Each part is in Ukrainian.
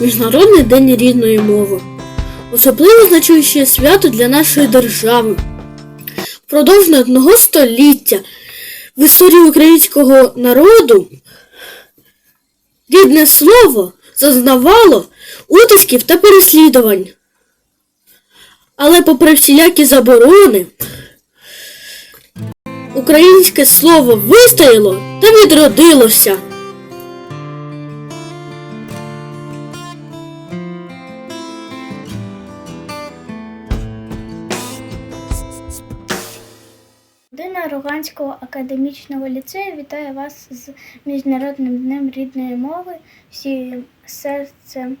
Міжнародний день рідної мови. Особливо значуще свято для нашої держави. Впродовж одного століття в історії українського народу рідне слово зазнавало утисків та переслідувань. Але попри всілякі заборони, українське слово вистояло та відродилося. Родина Руганського академічного ліцею вітає вас з Міжнародним днем рідної мови. Всім серцем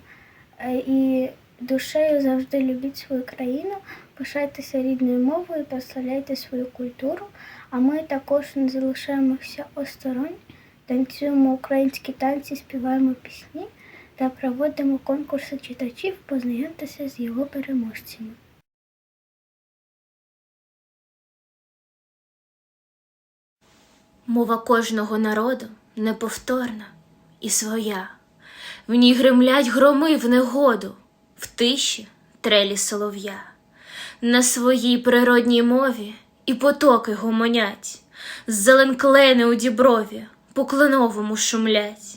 е, і душею завжди любіть свою країну, пишайтеся рідною мовою, прославляйте свою культуру. А ми також не залишаємося осторонь, танцюємо українські танці, співаємо пісні та проводимо конкурси читачів, познайомтеся з його переможцями. Мова кожного народу неповторна і своя. В ній гримлять громи в негоду, в тиші трелі солов'я. На своїй природній мові і потоки гомонять, зеленклени у діброві по кленовому шумлять.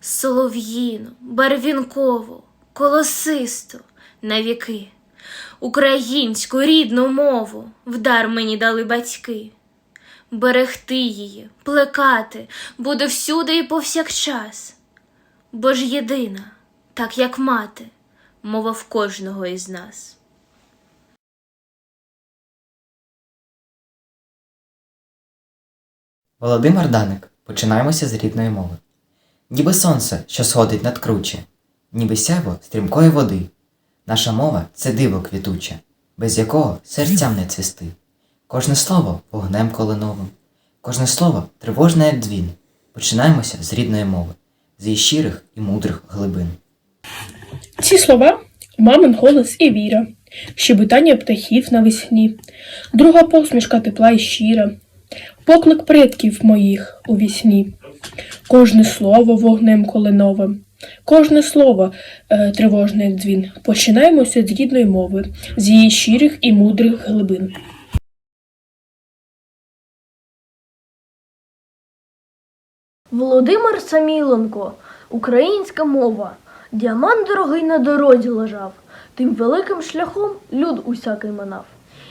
Солов'їну, барвінкову, колосисту навіки. Українську рідну мову вдар мені дали батьки берегти її, плекати буде всюди і повсякчас, бо ж єдина, так як мати, мова в кожного із нас. Володимир Даник. Починаємося з рідної мови. Ніби сонце, що сходить над круче, ніби сяйво стрімкої води. Наша мова це диво квітуче, без якого серцям не цвісти. Кожне слово вогнем колиновим, кожне слово тривожне, як дзвін. Починаємося з рідної мови, з її щирих і мудрих глибин. Ці слова мамин голос і віра, щебетання птахів навесні, друга посмішка тепла і щира, поклик предків моїх у вісні, кожне слово вогнем колиновим, кожне слово тривожне, як дзвін. Починаємося з рідної мови, з її щирих і мудрих глибин. Володимир Саміленко, українська мова. Діамант дорогий на дорозі лежав, тим великим шляхом люд усякий минав.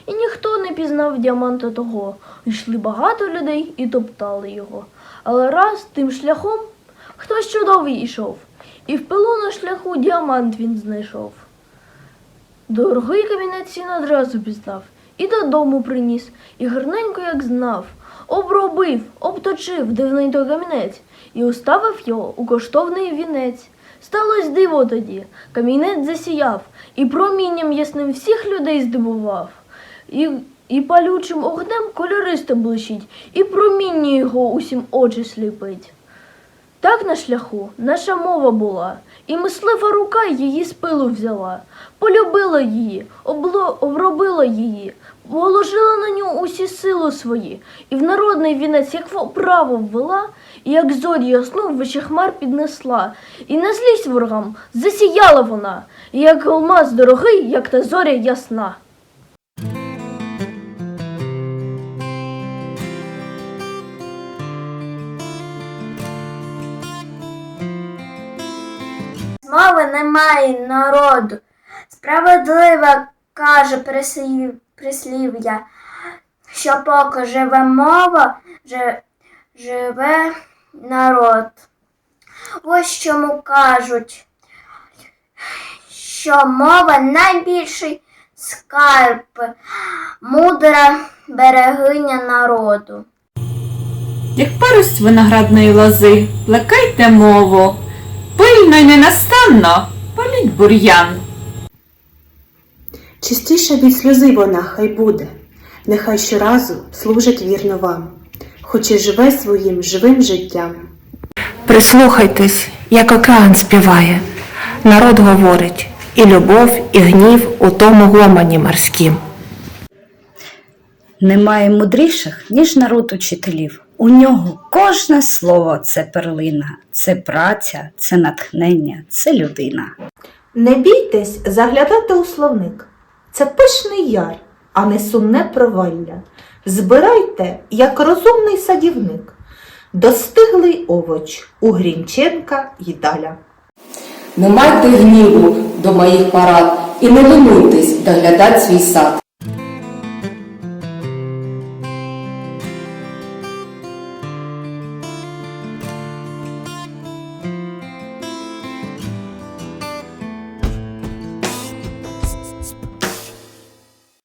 І ніхто не пізнав діаманта того. Йшли багато людей і топтали його. Але раз тим шляхом хтось чудовий ішов, і в пилу на шляху діамант він знайшов. Дорогий камінець він одразу пізнав, і додому приніс, і гарненько, як знав, обробив, обточив дивний той камінець і уставив його у коштовний вінець. Сталось диво тоді, камінець засіяв, і промінням ясним всіх людей здивував. І, і палючим огнем кольористо блищить, і проміння його усім очі сліпить. Так на шляху наша мова була, і мислива рука її з пилу взяла, полюбила її, обло, обробила її, положила на нього усі сили свої, і в народний вінець, як право ввела, і як зорі ясну вище хмар піднесла, і на злість ворогам засіяла вона, і як алмаз дорогий, як та зоря ясна. Мови немає народу. Справедливо каже прислів, прислів'я, що поки живе мова, живе народ. Ось чому кажуть, що мова найбільший скарб, мудра берегиня народу. Як парость виноградної лози, плекайте мову, пильно й ненастанно політь бур'ян. Чистіша від сльози вона хай буде, нехай щоразу служить вірно вам, хоч і живе своїм живим життям. Прислухайтесь, як океан співає. Народ говорить, і любов, і гнів у тому гомоні морськім. Немає мудріших, ніж народ учителів. У нього кожне слово це перлина, це праця, це натхнення, це людина. Не бійтесь заглядати у словник. Це пишний яр, а не сумне провалля. Збирайте, як розумний садівник, достиглий овоч у Грінченка й Даля. Не майте гніву до моїх парад і не линуйтесь доглядать свій сад.